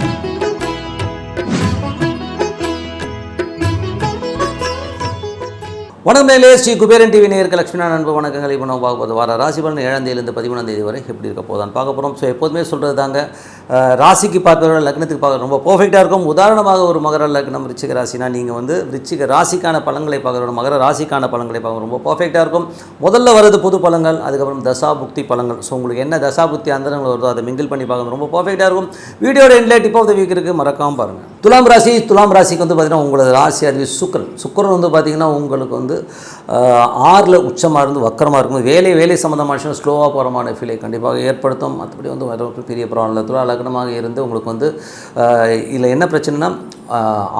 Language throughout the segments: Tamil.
வணக்கம் வணக்கமேலே ஸ்ரீ குபேரன் டிவி நேருக்கு லட்சுமி அன்பு வணக்கங்கள் இப்போ நம்ம பார்க்க போது வார ராசி பலன் ஏழாம் தேதியிலிருந்து பதிமூணாம் தேதி வரை எப்படி இருக்க போதான் பார்க்க போகிறோம் ஸோ எப்போதுமே சொல்கிறது தாங்க ராசிக்கு பார்ப்பவர்கள் லக்னத்துக்கு பார்க்க ரொம்ப பர்ஃபெக்டாக இருக்கும். உதாரணமாக ஒரு மகர லக்னம் ரிச்சிக ராசினா நீங்கள் வந்து ரிச்சிக ராசிக்கான பலன்களை பார்க்குறோம் மகர ராசிக்கான பலன்களை பார்க்க ரொம்ப பர்ஃபெக்டாக இருக்கும். முதல்ல வரது புது பழங்கள் அதுக்கப்புறம் தசா புக்தி ஸோ உங்களுக்கு என்ன தசா புக்தி அந்தரங்கள் வருதோ அதை மிங்கிள் பண்ணி பார்க்கணும் ரொம்ப பர்ஃபெக்டாக இருக்கும். வீடியோட எண்டில் டிப் ஆஃப் த வீக் இருக்குது மறக்காமல் பாருங்கள் துலாம் ராசி துலாம் ராசிக்கு வந்து பார்த்தீங்கன்னா உங்களது ராசி அறிவு சுக்கரன். சுக்கரன் வந்து பார்த்தீங்கன்னா உங்களுக்கு வந்து ஆறில் உச்சமாக இருந்து வக்கரமாக இருக்கும் வேலை வேலை சம்மந்தமான விஷயம் ஸ்லோவாக போகிறமான ஃபீலை கண்டிப்பாக ஏற்படுத்தும். மற்றபடி வந்து வரவுக்கு பெரிய ப்ராப்ளம் இல்லை. துலா லக்னமாக இருந்து உங்களுக்கு வந்து இதில் என்ன பிரச்சனைனா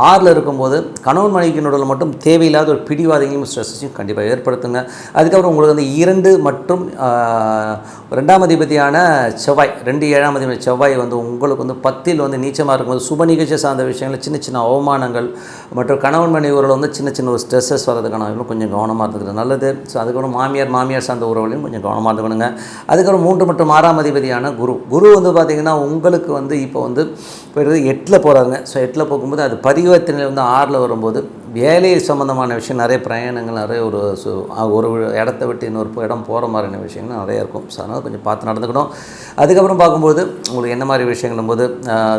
ஆறில் இருக்கும்போது கணவன் மனைவிக்கு நடுவில் மட்டும் தேவையில்லாத ஒரு பிடிவாதையும் ஸ்ட்ரெஸ்ஸையும் கண்டிப்பாக ஏற்படுத்துங்க. அதுக்கப்புறம் உங்களுக்கு வந்து இரண்டு மற்றும் ரெண்டாம் அதிபதியான செவ்வாய் ரெண்டு ஏழாம் அதிபதி செவ்வாய் வந்து உங்களுக்கு வந்து பத்தில் வந்து நீச்சமாக இருக்கும்போது சுப நிகழ்ச்சி சார்ந்த விஷயங்கள் சின்ன சின்ன அவமானங்கள் மற்றும் கணவன் மனைவி உறவில் வந்து சின்ன சின்ன ஒரு ஸ்ட்ரெஸ்ஸஸ் வரதுக்கான கொஞ்சம் கவனமாக இருந்துக்கிறது நல்லது. ஸோ அதுக்கப்புறம் மாமியார் மாமியார் சார்ந்த உறவுகளையும் கொஞ்சம் கவனமாக இருந்துக்கணுங்க அதுக்கப்புறம் மூன்று மற்றும் ஆறாம் அதிபதியான குரு. குரு வந்து பார்த்திங்கன்னா உங்களுக்கு வந்து இப்போ வந்து போயிடுறது எட்டில் போகிறாங்க ஸோ எட்டில் போகும்போது அது பரிவர்த்தனையில் வந்து ஆறில் வரும்போது வேலை சம்மந்தமான விஷயம் நிறைய பிரயாணங்கள் நிறைய ஒரு சு ஒரு இடத்த விட்டு இன்னொரு இடம் போகிற மாதிரியான விஷயங்கள் நிறைய இருக்கும். ஸோ அதனால் கொஞ்சம் பார்த்து நடந்துக்கணும். அதுக்கப்புறம் பார்க்கும்போது உங்களுக்கு என்ன மாதிரி விஷயங்களும் போது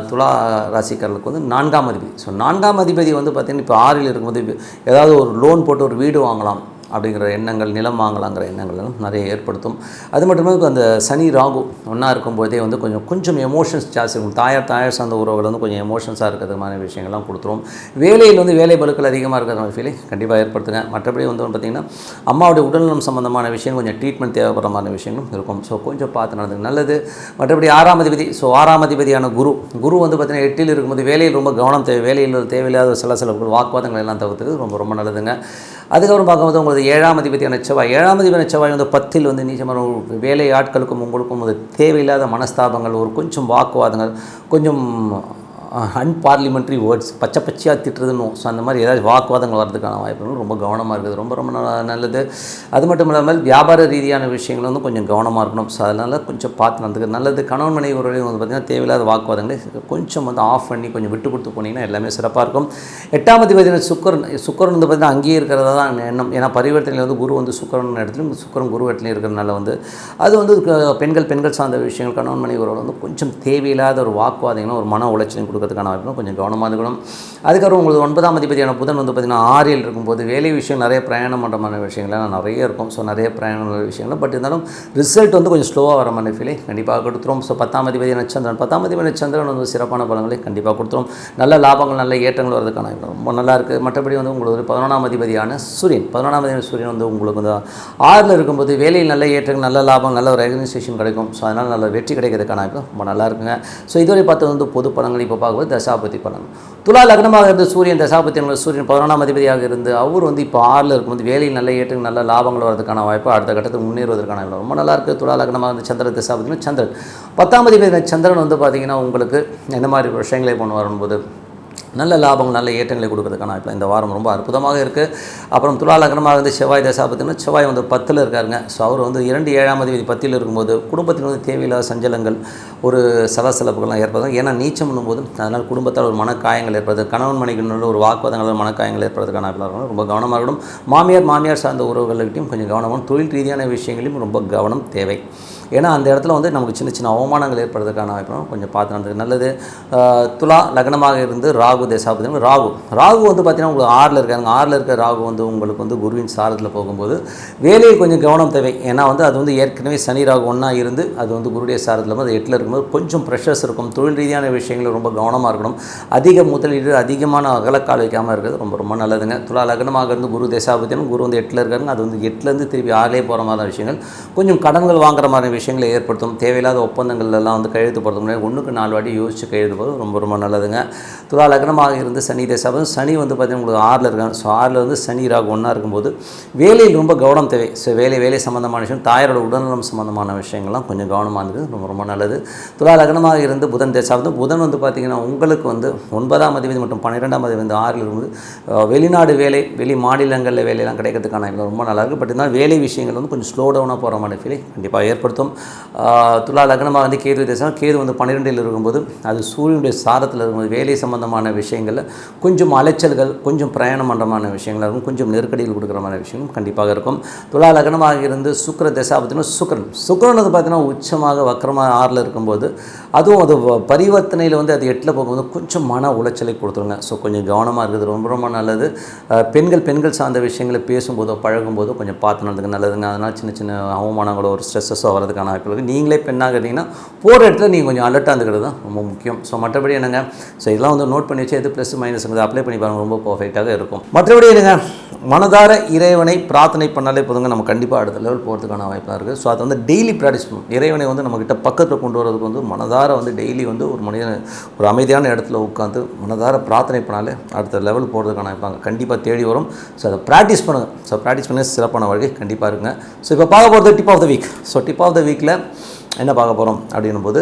துலா ராசிக்காரர்களுக்கு வந்து நான்காம் அதிபதி. ஸோ நான்காம் அதிபதி வந்து பார்த்திங்கன்னா இப்போ ஆறில் இருக்கும்போது ஏதாவது ஒரு லோன் போட்டு ஒரு வீடு வாங்கலாம். அப்படிங்கிற எண்ணங்கள் நிலம் வாங்கலாங்கிற எண்ணங்கள் நிறைய ஏற்படுத்தும். அது மட்டும் இல்லாமல் அந்த சனி ராகு ஒன்றா இருக்கும்போதே வந்து கொஞ்சம் கொஞ்சம் எமோஷன்ஸ் ஜாஸ்தி இருக்கும். தாயார் தாயார் சார்ந்த உறவுகள் வந்து கொஞ்சம் எமோஷன்ஸாக இருக்கிறது மாதிரி விஷயங்கள்லாம் கொடுத்துரும். வேலையில் வந்து வேலை பழுக்கள் அதிகமாக இருக்கிற மாதிரி ஃபீலிங் கண்டிப்பாக ஏற்படுத்துங்க. மற்றபடி வந்து பார்த்திங்கன்னா அம்மாவுடைய உடல்நலம் சம்பந்தமான விஷயம் கொஞ்சம் ட்ரீட்மெண்ட் தேவைப்படுற மாதிரி விஷயங்களும் இருக்கும். ஸோ கொஞ்சம் பார்த்து நடந்துங்க. நல்லது. மற்றபடி ஆறாம் அதிபதி ஸோ ஆறாம் அதிபதியான குரு. குரு வந்து பார்த்திங்கன்னா எட்டில் இருக்கும்போது வேலையில் ரொம்ப கவனம் தேவை. வேலையில் தேவையில்லாத சில சில வாக்குவாதங்கள் எல்லாம் தவிர்த்துக்கு ரொம்ப ரொம்ப நல்லதுங்க. அதுக்கப்புறம் பார்க்கும்போது உங்களுக்கு ஏழாம் அதிபதியான செவ்வாய். ஏழாம் அதிபதியான செவ்வாய் வந்து பத்தில் வந்து நீச்சமான வேலை ஆட்களுக்கும் உங்களுக்கும் ஒரு தேவையில்லாத மனஸ்தாபங்கள் ஒரு கொஞ்சம் வாக்குவாதங்கள் கொஞ்சம் அன்பார்லிமெண்ட்ரி வேர்ட்ஸ் பச்சை பச்சையாக திட்டுறதுன்னு ஸோ அந்த மாதிரி ஏதாவது வாக்குவாதங்கள் வரதுக்கான வாய்ப்புகள் ரொம்ப கவனமாக இருக்குது. ரொம்ப ரொம்ப நல்லது. அது மட்டும் இல்லாமல் வியாபார ரீதியான விஷயங்கள் வந்து கொஞ்சம் கவனமாக இருக்கணும். ஸோ அதனால் கொஞ்சம் பார்த்து நடந்துக்கிறது நல்லது. கணவன் மனைவி உறவுலையும் வந்து பார்த்திங்கன்னா தேவையில்லாத வாக்குவாதங்களை கொஞ்சம் வந்து ஆஃப் பண்ணி கொஞ்சம் விட்டு கொடுத்து போனீங்கன்னா எல்லாமே சிறப்பாக இருக்கும். எட்டாம் பார்த்தீங்கன்னா சுக்கரன் சுக்கரன் வந்து பார்த்திங்கன்னா அங்கேயே இருக்கிறதா தான் எண்ணம். ஏன்னா பரிவர்த்தனையில் வந்து குரு வந்து சுக்கரன் இடத்துலையும் சுக்கரன் குரு இடத்துலையும் இருக்கிறதுனால வந்து அது வந்து பெண்கள் பெண்கள் சார்ந்த விஷயங்கள் கணவன் மனைவி உறவுல வந்து கொஞ்சம் தேவையில்லாத ஒரு வாக்குவாதங்களும் ஒரு மன உளைச்சலையும் கொடுக்கறதுக்கான வாய்ப்பு கொஞ்சம் கவனமாக இருக்கணும். அதுக்கப்புறம் உங்களுக்கு ஒன்பதாம் அதிபதியான புதன் வந்து பார்த்திங்கன்னா ஆறில் இருக்கும்போது வேலை விஷயம் நிறைய பிரயாணம் பண்ணுற மாதிரி விஷயங்கள்லாம் நிறைய இருக்கும். ஸோ நிறைய பிரயாணம் விஷயங்கள். பட் இருந்தாலும் ரிசல்ட் வந்து கொஞ்சம் ஸ்லோவாக வர மாதிரி ஃபீலை கண்டிப்பாக கொடுத்துரும். ஸோ பத்தாம் அதிபதி சந்திரன் பத்தாம் அதிபதி சந்திரன் வந்து சிறப்பான பலங்களை கண்டிப்பாக கொடுத்துரும். நல்ல லாபங்கள் நல்ல ஏற்றங்கள் வரதுக்கான ரொம்ப நல்லா இருக்குது மற்றபடி வந்து உங்களுக்கு ஒரு பதினொன்றாம் அதிபதியான சூரியன். பதினொன்றாம் அதிபதி சூரியன் வந்து உங்களுக்கு வந்து ஆறில் இருக்கும்போது வேலையில் நல்ல ஏற்றங்கள் நல்ல லாபம் நல்ல ஒரு ரெகனைசேஷன் கிடைக்கும். ஸோ அதனால் நல்ல வெற்றி கிடைக்கிறதுக்கான வாய்ப்பு ரொம்ப நல்லா இருக்குங்க. ஸோ இதுவரை பார்த்து வந்து பொது பலன்கள். இப்போ ஆகுவது தசாபதி பலன். துலா லக்னமாக இருந்த சூரியன் தசாபதி சூரியன் பதினொன்றாம் அதிபதியாக இருந்து அவர் வந்து இப்போ ஆறில் இருக்கும்போது வேலையில் நல்ல ஏற்று நல்ல லாபங்கள் வரதுக்கான வாய்ப்பு அடுத்த கட்டத்துக்கு முன்னேறுவதற்கான வாய்ப்பு. ரொம்ப நல்லா இருக்குது துலா லக்னமாக இருந்த சந்திர தசாபதினா சந்திரன். பத்தாம் அதிபதி சந்திரன் வந்து பார்த்திங்கன்னா உங்களுக்கு என்ன மாதிரி விஷயங்களை கொண்டு நல்ல லாபங்கள் நல்ல ஏற்றங்களை கொடுக்கறதுக்கான வாய்ப்பு இந்த வாரம் ரொம்ப அற்புதமாக இருக்குது அப்புறம் துலாலக்கணமாக இருந்து செவ்வாய் தசா பார்த்தீங்கன்னா செவ்வாய் வந்து பத்தில் இருக்காருங்க. ஸோ அவர் வந்து இரண்டு ஏழாம் தேதி பத்தில் இருக்கும்போது குடும்பத்தில் வந்து தேவையில்லாத சஞ்சலங்கள் ஒரு சலசலப்புகள்லாம் ஏற்படுது. ஏன்னா நீச்சம் பண்ணும்போது அதனால் குடும்பத்தால் ஒரு மனக்காயங்கள் ஏற்படுது. கணவன் மனைவிக்குள்ள ஒரு வாக்குவாதங்கள் மனக்காயங்கள் ஏற்படுறதுக்கான வாய்ப்பு ரொம்ப கவனமாக இருக்கணும். மாமியார் மாமியார் சார்ந்த உறவுகள்கிட்டையும் கொஞ்சம் கவனமாக தொழில் ரீதியான விஷயங்களையும் ரொம்ப கவனம் தேவை. ஏன்னா அந்த இடத்துல வந்து நமக்கு சின்ன சின்ன அவமானங்கள் ஏற்படுறதுக்கான வாய்ப்பு கொஞ்சம் பார்த்து நடந்தது நல்லது. துலா லக்னமாக இருந்து ராகு தேசாபதி ராகு. ராகு வந்து பார்த்திங்கன்னா உங்களுக்கு ஆறில் இருக்காங்க. ஆறில் இருக்க ராகு வந்து உங்களுக்கு வந்து குருவின் சாரத்தில் போகும்போது வேலையை கொஞ்சம் கவனம் தேவை. ஏன்னா வந்து அது வந்து ஏற்கனவே சனி ராகு ஒன்றா இருந்து அது வந்து குருடைய சாரத்தில் வந்து எட்டில் இருக்கும்போது கொஞ்சம் ப்ரெஷர்ஸ் இருக்கும். தொழில் ரீதியான விஷயங்கள் ரொம்ப கவனமாக இருக்கணும். அதிக முதலீடு அதிகமான அகலக்கால் வைக்காமல் இருக்கிறது ரொம்ப ரொம்ப நல்லதுங்க. துலா லக்னமாக இருந்து குரு தேசாபத்தியும் குரு வந்து எட்டில் இருக்காருங்க. அது வந்து எட்டுலேருந்து திருப்பி ஆறிலே போகிற மாதிரி விஷயங்கள். கொஞ்சம் கடன்கள் வாங்குற மாதிரி விஷயங்களை ஏற்படுத்தும். தேவையில்லாத ஒப்பந்தங்கள்லாம் வந்து கையெழுத்து போடுறது முன்னாடி ஒன்றுக்கு நாலு வாட்டி யோசிச்சு கையெழுத்து போகிறது ரொம்ப ரொம்ப நல்லதுங்க. துலா லக்னமாக இருந்து சனி தேசாபம் சனி வந்து பார்த்தீங்கன்னா உங்களுக்கு ஆறில் இருக்காங்க. ஸோ ஆறில் வந்து சனி ராகு ஒன்றா இருக்கும்போது வேலையில் ரொம்ப கவனம் தேவை. ஸோ வேலை வேலை சம்மந்தமான விஷயம் தாயாரோட உடல்நலம் சம்மந்தமான விஷயங்கள்லாம் கொஞ்சம் கவனமாக இருக்குது ரொம்ப ரொம்ப நல்லது. துலா லக்னமாக இருந்து புதன் தேசாபம் புதன் வந்து பார்த்திங்கன்னா உங்களுக்கு வந்து ஒன்பதாம் அதிபதி மற்றும் பன்னிரெண்டாம் அதிபதி வந்து ஆறில் இருக்கும்போது வெளிநாடு வேலை வெளி மாநிலங்களில் வேலையெல்லாம் கிடைக்கிறதுக்கான ரொம்ப நல்லா இருக்குது பட் இருந்தால் வேலை விஷயங்கள் வந்து கொஞ்சம் ஸ்லோ டவுனாக போகிற மாதிரி ஃபீலை கண்டிப்பாக ஏற்படுத்தும். ஆஹ் துலா லக்னமாக வந்து கேது தேசம். கேது வந்து பன்னிரெண்டில் இருக்கும்போது அது சூரியனுடைய சாரத்தில் இருக்கும்போது வேலை சம்பந்தமான விஷயங்களில் கொஞ்சம் அலைச்சல்கள் கொஞ்சம் பிரயாணம் பண்ணுறமான விஷயங்களாக இருக்கும். கொஞ்சம் நெருக்கடியில் கொடுக்குற மாதிரி விஷயங்களும் கண்டிப்பாக இருக்கும். துலா லக்னமாக இருந்து சுக்கர தசா பார்த்தீங்கன்னா சுக்கரன். சுக்கரன் வந்து பார்த்தீங்கன்னா உச்சமாக வக்கரமாக ஆறில் இருக்கும்போது அதுவும் அது வ- பரிவர்த்தனையில் வந்து அது எட்டில் போகும்போது கொஞ்சம் மன உளைச்சலை கொடுத்துருங்க. ஸோ கொஞ்சம் கவனமாக இருக்குது ரொம்ப ரொம்ப நல்லது. பெண்கள் பெண்கள் சார்ந்த விஷயங்களை பேசும்போதோ பழகும்போதோ கொஞ்சம் பார்த்து நடந்துக்க நல்லதுங்க. அதனால் சின்ன சின்ன அவமானங்களோ ஒரு ஸ்ட்ரெஸ்ஸஸோ வரதுக்கான வாய்ப்பு இருக்குது. நீங்களே பெண்ணாக இருந்தீங்கன்னா போகிற இடத்துல நீங்கள் கொஞ்சம் அலர்ட்டாக இருந்துக்கிறது தான் ரொம்ப முக்கியம். ஸோ மற்றபடி என்னங்க? ஸோ இதெல்லாம் வந்து நோட் பண்ணி வச்சு எது ப்ளஸ் மைனஸ்ங்கிறது அப்ளை பண்ணி பாருங்கள் ரொம்ப பர்ஃபெக்டாக இருக்கும். மற்றபடி என்னங்க? மனதார இறைவனை பிரார்த்தனை பண்ணாலே போதுங்க. நம்ம கண்டிப்பாக அடுத்த லெவல் போகிறதுக்கான வாய்ப்பாக இருக்குது. ஸோ அதை வந்து டெய்லி ப்ராக்டிஸ் பண்ணணும் இறைவனை வந்து நம்மக்கிட்ட பக்கத்தில் கொண்டு வரதுக்கு வந்து மனதார வந்து டெய்லி வந்து ஒரு மனிதன் ஒரு அமைதியான இடத்துல உட்காந்து மனதார பிரார்த்தனை பண்ணாலே அடுத்த லெவல் போகிறதுக்கான வாய்ப்பாங்க கண்டிப்பாக தேடி வரும். ஸோ அதை ப்ராக்டிஸ் பண்ணுங்கள் ஸோ ப்ராக்டிஸ் பண்ணி சிறப்பான வழி கண்டிப்பாக இருக்குங்க. ஸோ இப்போ பார்க்க போகிறது tip of the week so tip of the வீக்கில் என்ன பார்க்க போகிறோம் அப்படின்னும் போது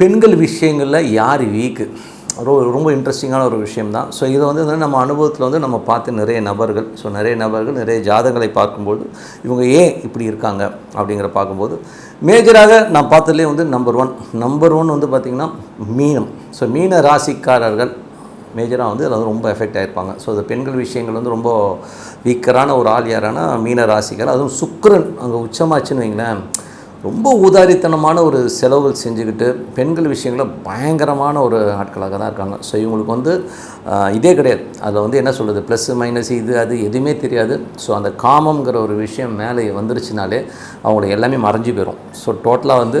பெண்கள் விஷயங்களில் யார் வீக்கு? ரொம்ப ரொம்ப இன்ட்ரெஸ்டிங்கான ஒரு விஷயம் தான் ஸோ இதை வந்து நம்ம அனுபவத்தில் வந்து நம்ம பார்த்து நிறைய நபர்கள் ஸோ நிறைய நபர்கள் நிறைய ஜாதகங்களை பார்க்கும்போது இவங்க ஏன் இப்படி இருக்காங்க அப்படிங்கிற பார்க்கும்போது மேஜராக நான் பார்த்ததுலேயே வந்து நம்பர் ஒன் நம்பர் ஒன் வந்து பார்த்திங்கன்னா மீனம். ஸோ மீன ராசிக்காரர்கள் மேஜராக வந்து அதில் வந்து ரொம்ப எஃபெக்ட் ஆகிருப்பாங்க ஸோ அது பெண்கள் விஷயங்கள் வந்து ரொம்ப வீக்கரான ஒரு ஆள் யாரான மீன ராசிக்கார் அதுவும் சுக்கரன். அங்கே உச்சமாச்சுன்னு வைங்களேன். ரொம்ப ஊதாரித்தனமான ஒரு செலவுகள் செஞ்சுக்கிட்டு பெண்கள் விஷயங்களில் பயங்கரமான ஒரு ஆட்களாக தான் இருக்காங்க. ஸோ இவங்களுக்கு வந்து இதே கிடையாது. அதில் வந்து என்ன சொல்கிறது ப்ளஸ்ஸு மைனஸ் இது அது எதுவுமே தெரியாது. ஸோ அந்த காமங்கிற ஒரு விஷயம் மேலே வந்துருச்சுனாலே அவங்களுக்கு எல்லாமே மறைஞ்சு போயிடும் ஸோ டோட்டலாக வந்து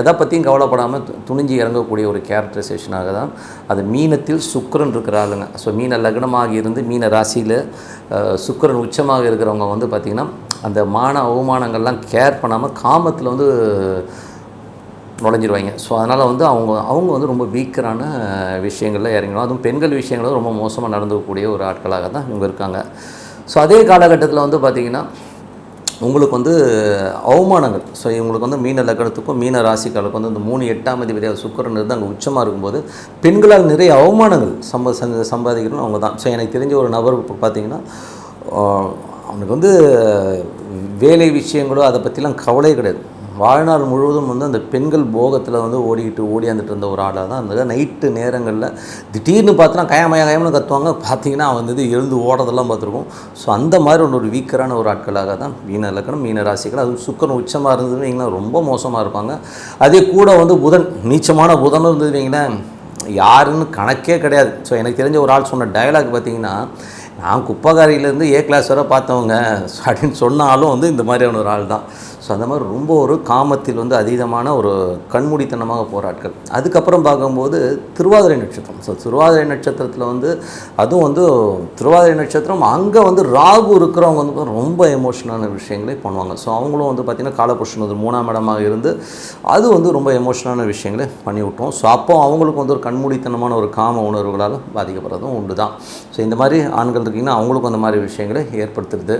எதை பற்றியும் கவலைப்படாமல் துணிஞ்சு இறங்கக்கூடிய ஒரு கேரக்டரைசேஷனாக தான் அது மீனத்தில் சுக்கரன் இருக்கிற ஆளுங்க. ஸோ மீன லக்னமாக இருந்து மீன ராசியில் சுக்கிரன் உச்சமாக இருக்கிறவங்க வந்து பார்த்திங்கன்னா அந்த மான அவமானங்கள்லாம் கேர் பண்ணாமல் காமத்தில் வந்து நுழைஞ்சிருவாங்க. ஸோ அதனால் வந்து அவங்க அவங்க வந்து ரொம்ப வீக்கரான விஷயங்களில் இறங்கணும் அதுவும் பெண்கள் விஷயங்களும் ரொம்ப மோசமாக நடந்துக்கக்கூடிய ஒரு ஆட்களாக தான் இவங்க இருக்காங்க. ஸோ அதே காலகட்டத்தில் வந்து பார்த்திங்கன்னா உங்களுக்கு வந்து அவமானங்கள். ஸோ இவங்களுக்கு வந்து மீன லக்னத்துக்கும் மீன ராசிக்காலுக்கும் வந்து இந்த மூணு எட்டாம் அதிபதியாக சுக்கரன் இருந்து அங்கே உச்சமாக இருக்கும்போது பெண்களால் நிறைய அவமானங்கள் சம்ப சந்த- அவங்க தான். ஸோ எனக்கு தெரிஞ்ச ஒரு நபர் இப்போ அவனுக்கு வந்து வேலை விஷயங்களோ அதை பற்றிலாம் கவலையே கிடையாது. வாழ்நாள் முழுவதும் வந்து அந்த பெண்கள் போகத்தில் வந்து ஓடிக்கிட்டு ஓடியாந்துட்டு இருந்த ஒரு ஆளாக தான் இருந்தது. நைட்டு நேரங்களில் திடீர்னு பார்த்தோன்னா கயமய கயம்னு கத்துவாங்க. பார்த்தீங்கன்னா அவன் வந்து எழுந்து ஓடுறதெல்லாம் பார்த்துருக்கோம். ஸோ அந்த மாதிரி ஒன்று ஒரு வீக்கரான ஒரு ஆட்களாக தான் மீன இலக்கணம் மீன ராசிகள். அதுவும் சுக்கரன் உச்சமாக இருந்ததுன்னு வைங்களேன் ரொம்ப மோசமாக இருப்பாங்க. அதே கூட வந்து புதன் நீச்சமான புதனும் இருந்தது வைங்களேன் யாருன்னு கணக்கே கிடையாது. ஸோ எனக்கு தெரிஞ்ச ஒரு ஆள் சொன்ன டயலாக் பார்த்தீங்கன்னா நான் குப்பகாரியிலேருந்து ஏ கிளாஸ் வரை பார்த்தவங்க. அப்படின்னு சொன்னாலும் வந்து இந்த மாதிரியான ஒரு ஆள் தான் ஸோ அந்த மாதிரி ரொம்ப ஒரு காமத்தில் வந்து அதீதமான ஒரு கண்மூடித்தனமாக போகிற ஆட்கள் அதுக்கப்புறம் பார்க்கும்போது திருவாதிரை நட்சத்திரம். ஸோ திருவாதிரை நட்சத்திரத்தில் வந்து அதுவும் வந்து திருவாதிரை நட்சத்திரம் அங்கே வந்து ராகு இருக்கிறவங்க வந்து ரொம்ப எமோஷனான விஷயங்களே பண்ணுவாங்க. ஸோ அவங்களும் வந்து பார்த்திங்கன்னா காலபுருஷன் மூணாம் இடமாக இருந்து அது வந்து ரொம்ப எமோஷனான விஷயங்களே பண்ணி விட்டோம் ஸோ அப்போ அவங்களுக்கு வந்து ஒரு கண்மூடித்தனமான ஒரு காம உணர்வுகளால் பாதிக்கப்படுறதும் உண்டு தான் ஸோ இந்த மாதிரி ஆண்கள் இருக்கீங்கன்னா அவங்களுக்கும் அந்த மாதிரி விஷயங்களை ஏற்படுத்துறது.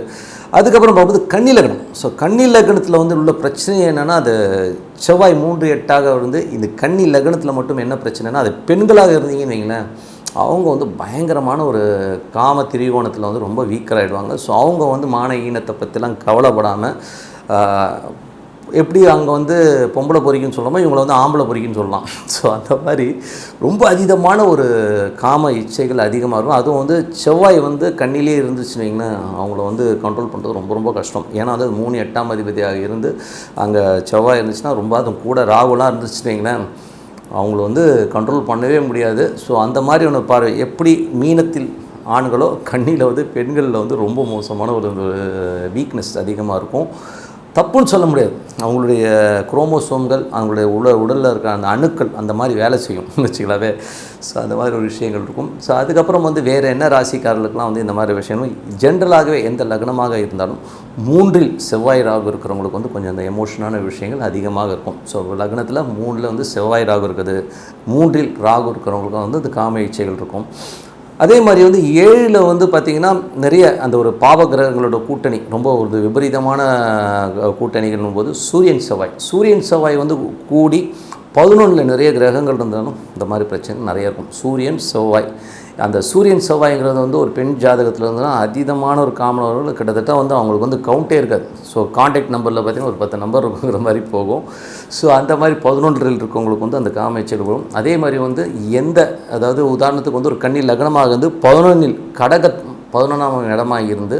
அதுக்கப்புறம் பார்க்கும்போது கண்ணிலக்கணம் லக்னம் ஸோ கண்ணிலக்கணத்தில் வந்து உள்ள பிரச்சனை என்னென்னா அது செவ்வாய் மூன்று எட்டாக வந்து இந்த கன்னி லக்னத்தில் மட்டும் என்ன பிரச்சனைனா அது பெண்களாக இருந்தீங்கன்னு வைங்களேன். அவங்க வந்து பயங்கரமான ஒரு காம திரிகோணத்தில் வந்து ரொம்ப வீக்கராகிடுவாங்க ஸோ அவங்க வந்து மான ஈனத்தை பற்றிலாம் கவலைப்படாமல் எப்படி அங்கே வந்து பொம்பளை பொறிக்குன்னு சொல்லாமல் இவங்களை வந்து ஆம்பளை பொறிக்குன்னு சொல்லலாம். ஸோ அந்த மாதிரி ரொம்ப அதீதமான ஒரு காம இச்சைகள் அதிகமாக இருக்கும். அதுவும் வந்து செவ்வாய் வந்து கண்ணிலே இருந்துச்சுன்னு அவங்கள வந்து கண்ட்ரோல் பண்ணுறது ரொம்ப ரொம்ப கஷ்டம். ஏன்னா அது மூணு எட்டாம் அதிபதியாக இருந்து அங்கே செவ்வாய் இருந்துச்சுன்னா ரொம்ப அதுவும் கூட ராகுலாம் இருந்துச்சுன்னு வைங்களேன் அவங்கள வந்து கண்ட்ரோல் பண்ணவே முடியாது. ஸோ அந்த மாதிரி ஒன்று பாரு எப்படி மீனத்தில் ஆண்களோ கண்ணியில் வந்து பெண்களில் வந்து ரொம்ப மோசமான ஒரு வீக்னஸ் அதிகமாக இருக்கும். தப்புன்னு சொல்ல முடியாது. அவங்களுடைய குரோமோசோம்கள் அவங்களுடைய உட உடலில் இருக்கிற அந்த அணுக்கள் அந்த மாதிரி வேலை செய்யும். வச்சுக்கலாவே ஸோ அந்த மாதிரி ஒரு விஷயங்கள் இருக்கும். ஸோ அதுக்கப்புறம் வந்து வேறு என்ன ராசிக்காரர்களுக்கெலாம் வந்து இந்த மாதிரி விஷயங்கள்? ஜென்ரலாகவே எந்த லக்னமாக இருந்தாலும் மூன்றில் செவ்வாய் ராகு இருக்கிறவங்களுக்கு வந்து கொஞ்சம் அந்த எமோஷனான விஷயங்கள் அதிகமாக இருக்கும். ஸோ லக்னத்தில் மூணில் வந்து செவ்வாய் ராகு இருக்குது. மூன்றில் ராகு இருக்கிறவங்களுக்கு வந்து அந்த காம இச்சைகள் இருக்கும். அதே மாதிரி வந்து ஏழில் வந்து பார்த்திங்கன்னா நிறைய அந்த ஒரு பாவ கிரகங்களோட கூட்டணி ரொம்ப ஒரு விபரீதமான கூட்டணிகள்னும் போது சூரியன் செவ்வாய். சூரியன் செவ்வாய் வந்து கூடி பதினொன்றில் நிறைய கிரகங்கள் இருந்தாலும் இந்த மாதிரி பிரச்சனை நிறைய இருக்கும். சூரியன் செவ்வாய். அந்த சூரியன் செவ்வாய்ங்கிறது வந்து ஒரு பெண் ஜாதகத்தில் இருந்ததுன்னா அதீதமான ஒரு காமனவர்கள் கிட்டத்தட்ட வந்து அவங்களுக்கு வந்து கவுண்டே இருக்காது. ஸோ காண்டாக்ட் நம்பரில் பார்த்தீங்கன்னா ஒரு பத்து நம்பர் இருக்குங்கிற மாதிரி போகும். ஸோ அந்த மாதிரி பதினொன்றில் இருக்கவங்களுக்கு வந்து அந்த காமேச்சல் வரும் அதே மாதிரி வந்து எந்த அதாவது உதாரணத்துக்கு வந்து ஒரு கண்ணி லக்னமாக இருந்து பதினொன்றில் கடக பதினொன்றாம் இடமா இருந்து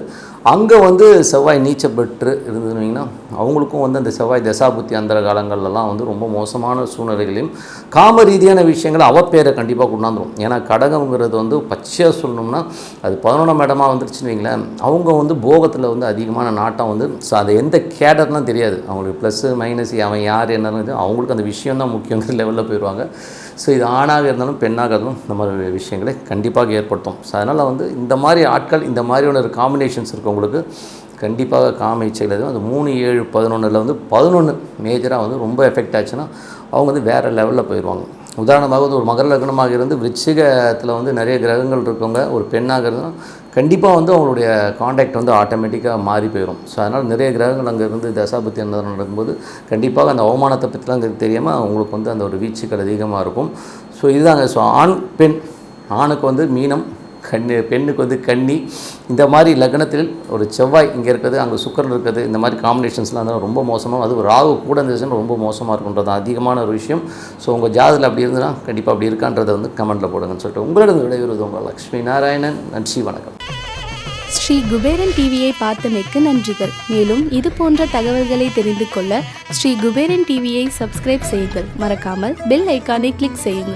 அங்கே வந்து செவ்வாய் நீச்சல் பெற்று இருந்ததுன்னா அவங்களுக்கும் வந்து அந்த செவ்வாய் தசாபுத்தி அந்த காலங்கள்லாம் வந்து ரொம்ப மோசமான சூழ்நிலைகளையும் காம ரீதியான விஷயங்களை அவப்பேரை கண்டிப்பாக கொண்டாந்துரும். ஏன்னா கடகம்ங்கிறது வந்து பச்சையாக சொல்லணும்னா அது பதினொன்றாம் இடமா வந்துருச்சுன்னு வைங்களேன் அவங்க வந்து போகத்தில் வந்து அதிகமான நாட்டம் வந்து ஸோ அது எந்த கேடர்னால் தெரியாது. அவங்களுக்கு ப்ளஸ்ஸு மைனஸ் அவன் யார் என்னன்னு அவங்களுக்கு அந்த விஷயம் தான் முக்கியங்கிற லெவலில் போயிடுவாங்க ஸோ இது ஆணாக இருந்தாலும் பெண்ணாக இருந்தாலும் இந்த மாதிரி விஷயங்களை கண்டிப்பாக ஏற்படுத்தும். ஸோ அதனால் வந்து இந்த மாதிரி ஆட்கள் இந்த மாதிரியான ஒரு காம்பினேஷன்ஸ் இருக்கவங்களுக்கு கண்டிப்பாக காம இச்சைகள் எதுவும் அந்த மூணு ஏழு பதினொன்றில் வந்து பதினொன்று மேஜராக வந்து ரொம்ப எஃபெக்ட் ஆச்சுன்னா அவங்க வந்து வேறு லெவலில் போயிடுவாங்க உதாரணமாக வந்து ஒரு மகர லக்னமாக இருந்து விருச்சிகத்தில் வந்து நிறைய கிரகங்கள் இருக்கவங்க ஒரு பெண்ணாக இருந்தால் கண்டிப்பாக வந்து அவங்களுடைய காண்டாக்ட் வந்து ஆட்டோமேட்டிக்காக மாறி போயிடும் ஸோ அதனால் நிறைய கிரகங்கள் அங்கே இருந்து தசாபத்தி அந்த நடக்கும்போது கண்டிப்பாக அந்த அவமானத்தை பற்றிலாம் அங்கே தெரியாமல் அவங்களுக்கு வந்து அந்த ஒரு வீச்சுக்கள் அதிகமாக இருக்கும். ஸோ இதுதாங்க. ஸோ ஆண் பெண் ஆணுக்கு வந்து மீனம் கண்ணு பெண்ணுக்கு வந்து கண்ணி. இந்த மாதிரி லக்னத்தில் ஒரு செவ்வாய் இங்கே இருக்கிறது அங்கே சுக்கரன் இருக்கிறது இந்த மாதிரி காம்பினேஷன்ஸ்லாம் இருந்தால் ரொம்ப மோசமாக அது ராகு கூட இருந்துச்சுன்னா ரொம்ப மோசமாக இருக்குன்றது அதிகமான ஒரு விஷயம். ஸோ உங்கள் ஜாதத்தில் அப்படி இருந்ததுன்னா கண்டிப்பாக அப்படி இருக்கான்றதை வந்து கமெண்ட்டில் போடுங்கன்னு சொல்லிட்டு உங்களிடம் விடைபெறுவது உங்கள் லக்ஷ்மி நாராயணன். நன்றி வணக்கம். ஸ்ரீ குபேரன் டிவியை பார்த்தமைக்கு நன்றிகள். மேலும் இது போன்ற தகவல்களை தெரிந்து கொள்ள ஸ்ரீ குபேரன் டிவியை சப்ஸ்கிரைப் செய்யுங்கள். மறக்காமல் பெல் ஐக்கானை கிளிக் செய்யுங்கள்.